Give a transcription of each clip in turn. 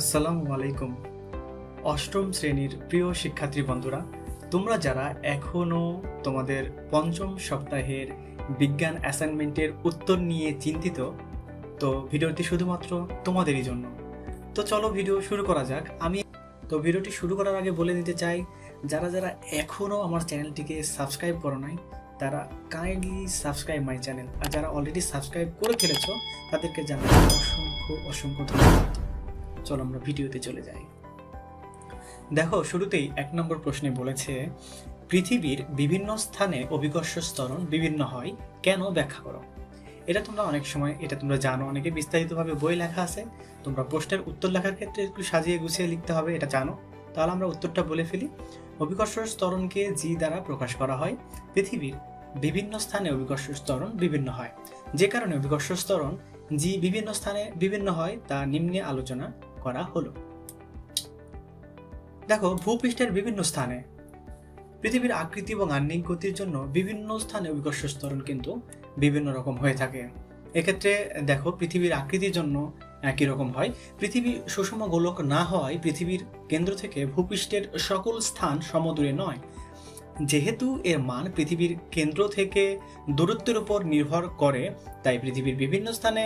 আসসালামু আলাইকুম। অষ্টম শ্রেণির প্রিয় শিক্ষার্থী বন্ধুরা, তোমরা যারা এখনও তোমাদের পঞ্চম সপ্তাহের বিজ্ঞান অ্যাসাইনমেন্টের উত্তর নিয়ে চিন্তিত, তো ভিডিওটি শুধুমাত্র তোমাদেরই জন্য। তো চলো ভিডিও শুরু করা যাক। আমি তো ভিডিওটি শুরু করার আগে বলে দিতে চাই, যারা যারা এখনও আমার চ্যানেলটিকে সাবস্ক্রাইব করো নাই, তারা কাইন্ডলি সাবস্ক্রাইব মাই চ্যানেল আর যারা অলরেডি সাবস্ক্রাইব করে ফেলেছো, তাদেরকে জানাই অসংখ্য অসংখ্য ধন্যবাদ। চলো আমরা ভিডিওতে চলে যাই। দেখো, শুরুতেই এক নম্বর প্রশ্নে বলেছে, পৃথিবীর বিভিন্ন স্থানে অভিকর্ষ স্তরণ বিভিন্ন হয়, কেন ব্যাখ্যা করো? এটা তোমরা অনেক সময়, এটা তোমরা জানো, অনেকে বিস্তারিতভাবে বই লেখা আছে, তোমরা প্রশ্নের উত্তর লেখার ক্ষেত্রে একটু সাজিয়ে গুছিয়ে লিখতে হবে, এটা জানো। তাহলে আমরা উত্তরটা বলে ফেলি। অভিকর্ষ স্তরণকে জি দ্বারা প্রকাশ করা হয়, পৃথিবীর বিভিন্ন স্থানে অভিকর্ষ স্তরণ বিভিন্ন হয়। যে কারণে অভিকর্ষ স্তরণ জি বিভিন্ন স্থানে বিভিন্ন হয়, তা নিম্নে আলোচনা করা হলো। দেখো, ভূপৃষ্ঠের বিভিন্ন স্থানে পৃথিবীর আকৃতি এবং আহ্নিক গতির জন্য বিভিন্ন স্থানে অভিকর্ষ স্তরণ কিন্তু বিভিন্ন রকম হয়ে থাকে। এক্ষেত্রে দেখো, পৃথিবীর আকৃতির জন্য একই রকম হয়। পৃথিবী সুষম গোলক না হওয়ায় পৃথিবীর কেন্দ্র থেকে ভূপৃষ্ঠের সকল স্থান সমদূরে নয়। যেহেতু এর মান পৃথিবীর কেন্দ্র থেকে দূরত্বের উপর নির্ভর করে, তাই পৃথিবীর বিভিন্ন স্থানে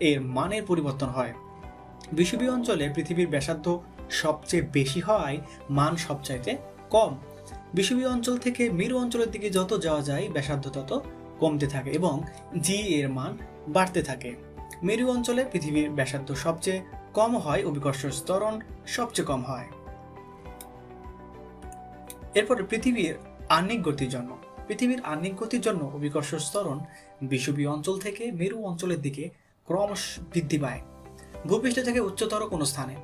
এর মানের পরিবর্তন হয়। বিষুবীয় অঞ্চলে পৃথিবীর ব্যাসার্ধ সবচেয়ে বেশি হওয়ায় মান সবচাইতে কম। বিষুবীয় অঞ্চল থেকে মেরু অঞ্চলের দিকে যত যাওয়া যায়, ব্যাসার্ধ তত কমতে থাকে এবং জি এর মান বাড়তে থাকে। মেরু অঞ্চলে পৃথিবীর ব্যাসার্ধ সবচেয়ে কম হয় অভিকর্ষ স্তরণ সবচেয়ে কম হয়। এরপরে পৃথিবীর আহ্নিক গতির জন্য। পৃথিবীর আহ্নিক গতির জন্য অভিকর্ষ স্তরণ বিষুবীয় অঞ্চল থেকে মেরু অঞ্চলের দিকে ক্রমশ বৃদ্ধি পায়। ভূপৃষ্ঠ থেকে উচ্চতর কোনো স্থানে।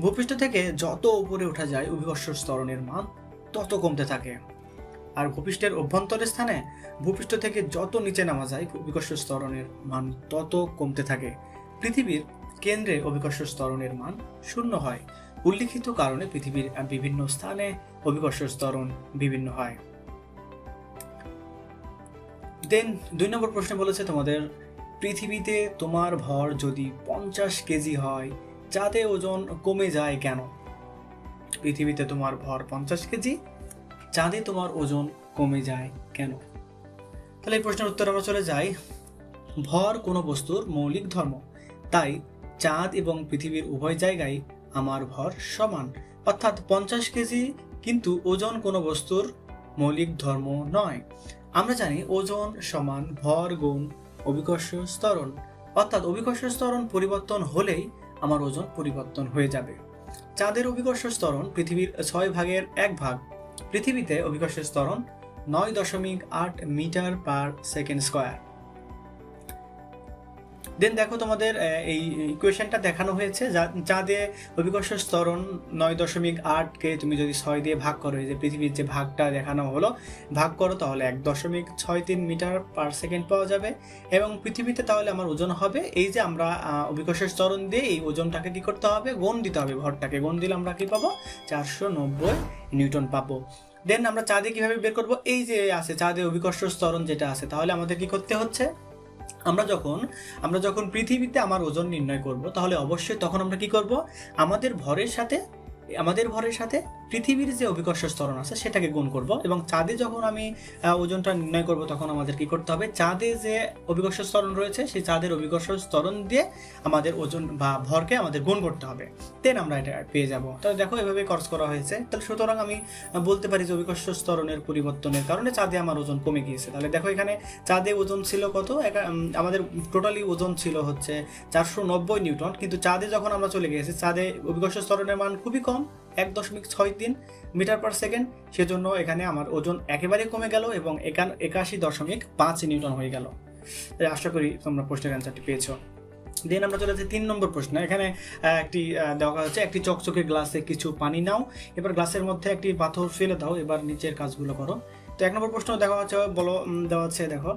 ভূপৃষ্ঠ থেকে যত উপরে ওঠা যায় অভিকর্ষ স্তরণের মান তত কমতে থাকে। আর ভূপৃষ্ঠের অভ্যন্তরের স্থানে ভূপৃষ্ঠ থেকে যত নিচে নামা যায় অভিকর্ষ স্তরণের মান তত কমতে থাকে। পৃথিবীর কেন্দ্রে অভিকর্ষ স্তরণের মান শূন্য হয়। উল্লিখিত কারণে পৃথিবীর বিভিন্ন স্থানে অভিকর্ষ স্তরণ বিভিন্ন হয়। দেন দুই নম্বর প্রশ্নে বলেছে তোমাদের পৃথিবীতে তোমার ভর যদি পঞ্চাশ কেজি হয় চাঁদে ওজন কমে যায় কেন? পৃথিবীতে তোমার ভর পঞ্চাশ কেজি চাঁদে তোমার ওজন কমে যায় কেন? তাহলে এই প্রশ্নের উত্তর আমরা চলে যাই। ভর কোনো বস্তুর মৌলিক ধর্ম, তাই চাঁদ এবং পৃথিবীর উভয় জায়গায় আমার ভর সমান। অর্থাৎ পঞ্চাশ কেজি কিন্তু ওজন কোনো বস্তুর মৌলিক ধর্ম নয়। আমরা জানি ওজন সমান ভর গুণ অভিকর্ষ স্তরণ, অর্থাৎ অভিকর্ষ স্তরণ পরিবর্তন হলেই আমার ওজন পরিবর্তন হয়ে যাবে। চাঁদের অভিকর্ষ স্তরণ পৃথিবীর ছয় ভাগের এক ভাগ। পৃথিবীতে অভিকর্ষ স্তরণ নয় দশমিক আট metre per second square. Then দেখো তোমাদের এই ইকুয়েশনটা দেখানো হয়েছে যা- চাঁদে অভিকর্ষ স্তরণ নয় দশমিক আটকে তুমি যদি ছয় দিয়ে ভাগ করো, এই যে পৃথিবীর যে ভাগটা দেখানো হলো, ভাগ করো তাহলে এক দশমিক ছয় তিন মিটার পার সেকেন্ড পাওয়া যাবে। এবং পৃথিবীতে তাহলে আমার ওজন হবে, এই যে আমরা অভিকর্ষ স্তরণ দিয়ে এই ওজনটাকে কী করতে হবে? গুণ দিতে হবে ভরটাকে। গুণ দিলে আমরা কী পাবো? চারশো নব্বই নিউটন পাবো। দেন আমরা চাঁদে কীভাবে বের করব? এই যে আছে চাঁদে অভিকর্ষ স্তরণ যেটা আছে, তাহলে আমাদের কী করতে হচ্ছে? আমরা যখন আমরা যখন পৃথিবীতে আমার ওজন নির্ণয় করব, তাহলে অবশ্যই তখন আমরা কি করব? আমাদের ভরের সাথে, আমাদের ভরের সাথে পৃথিবীর যে অভিকর্ষ স্তরণ আছে সেটাকে গুণ করব এবং চাঁদে যখন আমি ওজনটা নির্ণয় করব তখন আমাদের কি করতে হবে? চাঁদে যে অভিকর্ষ স্তরণ রয়েছে সেই চাঁদের অভিকর্ষ স্তরণ দিয়ে আমাদের ওজন বা ভরকে আমাদের গুণ করতে হবে। দেন আমরা এটা পেয়ে যাব। তাহলে দেখো এভাবে খরচ করা হয়েছে। তাহলে সুতরাং আমি বলতে পারি যে অভিকর্ষ স্তরণের পরিবর্তনের কারণে চাঁদে আমার ওজন কমে গিয়েছে। তাহলে দেখো এখানে চাঁদে ওজন ছিল কত? আমাদের টোটালি ওজন ছিল হচ্ছে চারশো নব্বই নিউটন। কিন্তু চাঁদে যখন আমরা চলে গিয়েছি, চাঁদে অভিকর্ষ স্তরণের মান খুবই কম। এক দশমিক ছয় তিন মিটার পার সেকেন্ড, সেজন্য এখানে আমার ওজন একেবারে কমে গেল এবং একান একাশি দশমিক পাঁচ নিউটন হয়ে গেল। আশা করি তোমরা প্রশ্নের অ্যান্সারটি পেয়েছ। দেন আমরা চলে যাচ্ছি তিন নম্বর প্রশ্ন। এখানে একটি দেওয়া হচ্ছে একটি চকচকে গ্লাসে কিছু পানি নাও, এবার গ্লাসের মধ্যে একটি পাথর ফেলে দাও, এবার নিচের কাজগুলো করো। তো এক নম্বর প্রশ্ন দেখা হচ্ছে বলো দেওয়া হচ্ছে, দেখো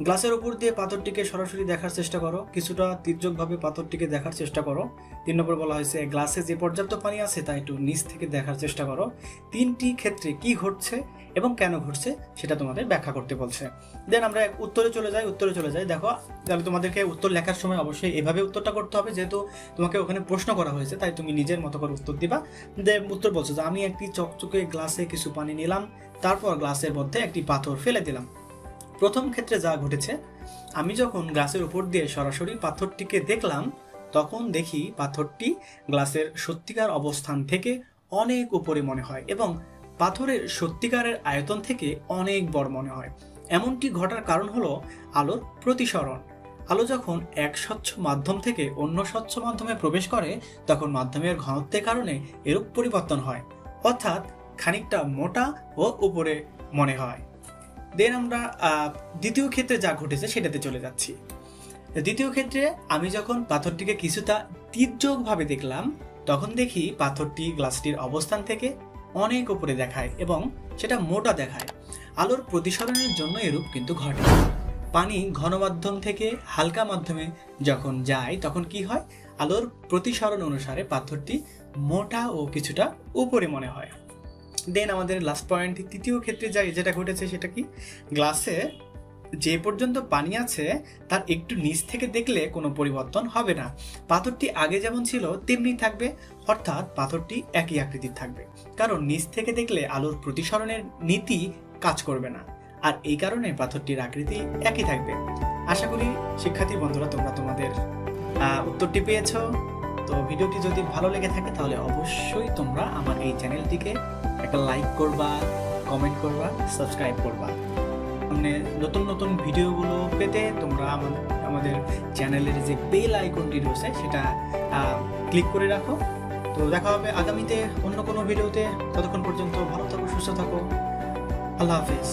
গ্লাসের উপর দিয়ে পাথরটিকে সরাসরি দেখার চেষ্টা করো। কিছুটা তির্যকভাবে পাথরটিকে দেখার চেষ্টা করো। তিন নম্বর বলা হয়েছে, গ্লাসে যে পর্যাপ্ত পানি আছে তা একটু নিচ থেকে দেখার চেষ্টা করো। তিনটি ক্ষেত্রে কি ঘটছে এবং কেন ঘটছে সেটা তোমাদের ব্যাখ্যা করতে বলছে। দেন আমরা উত্তরে চলে যাই, উত্তরে চলে যাই। দেখো, তাহলে তোমাদেরকে উত্তর লেখার সময় অবশ্যই এভাবে উত্তরটা করতে হবে। যেহেতু তোমাকে ওখানে প্রশ্ন করা হয়েছে, তাই তুমি নিজের মতো করে উত্তর দিবা। দেন উত্তর বলছো যে, আমি একটি চকচকে গ্লাসে কিছু পানি নিলাম, তারপর গ্লাসের মধ্যে একটি পাথর ফেলে দিলাম। প্রথম ক্ষেত্রে যা ঘটেছে, আমি যখন গ্লাসের উপর দিয়ে সরাসরি পাথরটিকে দেখলাম, তখন দেখি পাথরটি গ্লাসের সত্যিকার অবস্থান থেকে অনেক উপরে মনে হয় এবং পাথরের সত্যিকারের আয়তন থেকে অনেক বড় মনে হয়। এমনটি ঘটার কারণ হলো আলোর প্রতিসরণ। আলো যখন এক স্বচ্ছ মাধ্যম থেকে অন্য স্বচ্ছ মাধ্যমে প্রবেশ করে, তখন মাধ্যমের ঘনত্বের কারণে এরূপ পরিবর্তন হয়। অর্থাৎ খানিকটা মোটা ও উপরে মনে হয়। দেন আমরা দ্বিতীয় ক্ষেত্রে যা ঘটেছে সেটাতে চলে যাচ্ছি। দ্বিতীয় ক্ষেত্রে আমি যখন পাথরটিকে কিছুটা তীর্যকভাবে দেখলাম, তখন দেখি পাথরটি গ্লাসটির অবস্থান থেকে অনেক উপরে দেখায় এবং সেটা মোটা দেখায়। আলোর প্রতিসরণের জন্য এরূপ কিন্তু ঘটে। পানি ঘন মাধ্যম থেকে হালকা মাধ্যমে যখন যায়, তখন কি হয়? আলোর প্রতিসরণ অনুসারে পাথরটি মোটা ও কিছুটা উপরে মনে হয়। দেন আমাদের লাস্ট পয়েন্ট তৃতীয় ক্ষেত্রে যাই, যেটা ঘটেছে সেটা কি? গ্লাসে যে পর্যন্ত পানি আছে, তার একটু নিচ থেকে দেখলে কোনো পরিবর্তন হবে না। পাথরটি আগে যেমন ছিল, তেমনি থাকবে, অর্থাৎ পাথরটি একই আকৃতির থাকবে। কারণ নিচ থেকে দেখলে আলোর প্রতিসরণের নীতি কাজ করবে না। আর এই কারণে পাথরটির আকৃতি একই থাকবে। আশা করি শিক্ষার্থী বন্ধুরা, তোমরা তোমাদের উত্তরটি পেয়েছ। তো ভিডিওটি যদি ভালো লেগে থাকে, তাহলে অবশ্যই তোমরা আমার এই চ্যানেলটিকে একটা লাইক করবা কমেন্ট করবা সাবস্ক্রাইব করবা। সামনে নতুন নতুন ভিডিওগুলো পেতে তোমরা আমাদের চ্যানেলের যে বেল আইকনটি রয়েছে, সেটা ক্লিক করে রাখো। তো দেখা হবে আগামীতে অন্য কোনো ভিডিওতে। ততক্ষণ পর্যন্ত ভালো থাকো, সুস্থ থাকো। আল্লাহ হাফিজ।